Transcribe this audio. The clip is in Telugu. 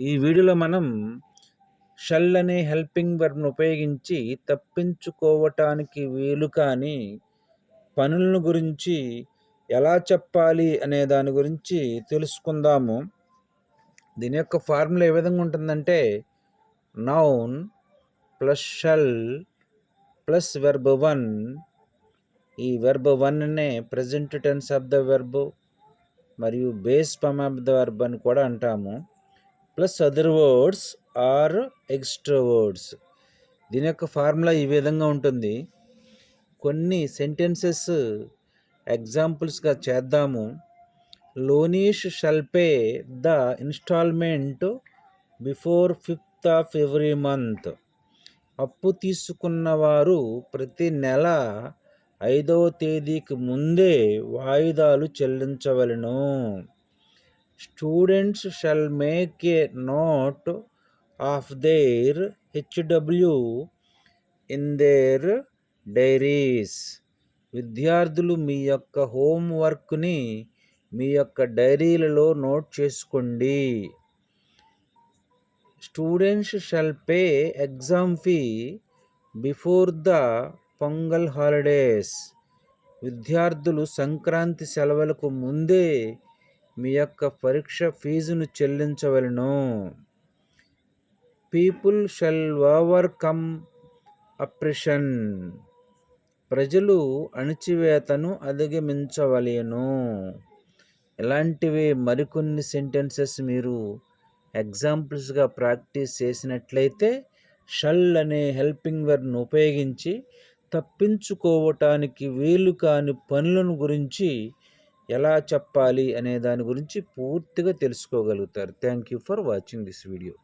ఈ వీడియోలో మనం షల్ అనే హెల్పింగ్ వర్బ్ను ఉపయోగించి తప్పించుకోవటానికి వీలు కాని పనులను గురించి ఎలా చెప్పాలి అనే దాని గురించి తెలుసుకుందాము. దీని యొక్క ఫార్ములా ఏ విధంగా ఉంటుందంటే noun plus shall plus verb one ఈ వెర్బ్ వన్నే present tense of the verb మరియు base form of the verb అని కూడా అంటాము. Plus other words or extra words. దీని యొక్క ఫార్ములా ఈ విధంగా ఉంటుంది. కొన్ని సెంటెన్సెస్ ఎగ్జాంపుల్స్గా చేద్దాము. Loanees shall pay the instalment before fifth of every month. అప్పు తీసుకున్నవారు ప్రతి నెల ఐదవ తేదీకి ముందే వాయిదాలు చెల్లించవలను. Students shall make a note of their HW in their diaries విద్యార్థులు మీ యొక్క హోంవర్క్ని మీ యొక్క డైరీలలో నోట్ చేసుకోండి. Students shall pay exam fee before the Pongal holidays విద్యార్థులు సంక్రాంతి సెలవులకు ముందే మీ యొక్క పరీక్ష ఫీజును చెల్లించవలను. People shall overcome oppression. ప్రజలు అణిచివేతను అధిగమించవలేను. ఇలాంటివి మరికొన్ని సెంటెన్సెస్ మీరు ఎగ్జాంపుల్స్గా ప్రాక్టీస్ చేసినట్లయితే షల్ అనే హెల్పింగ్ వర్డ్ను ఉపయోగించి తప్పించుకోవటానికి వీలు కాని పనులను గురించి ఎలా చెప్పాలి అనే దాని గురించి పూర్తిగా తెలుసుకోగలుగుతారు. Thank you for watching this video.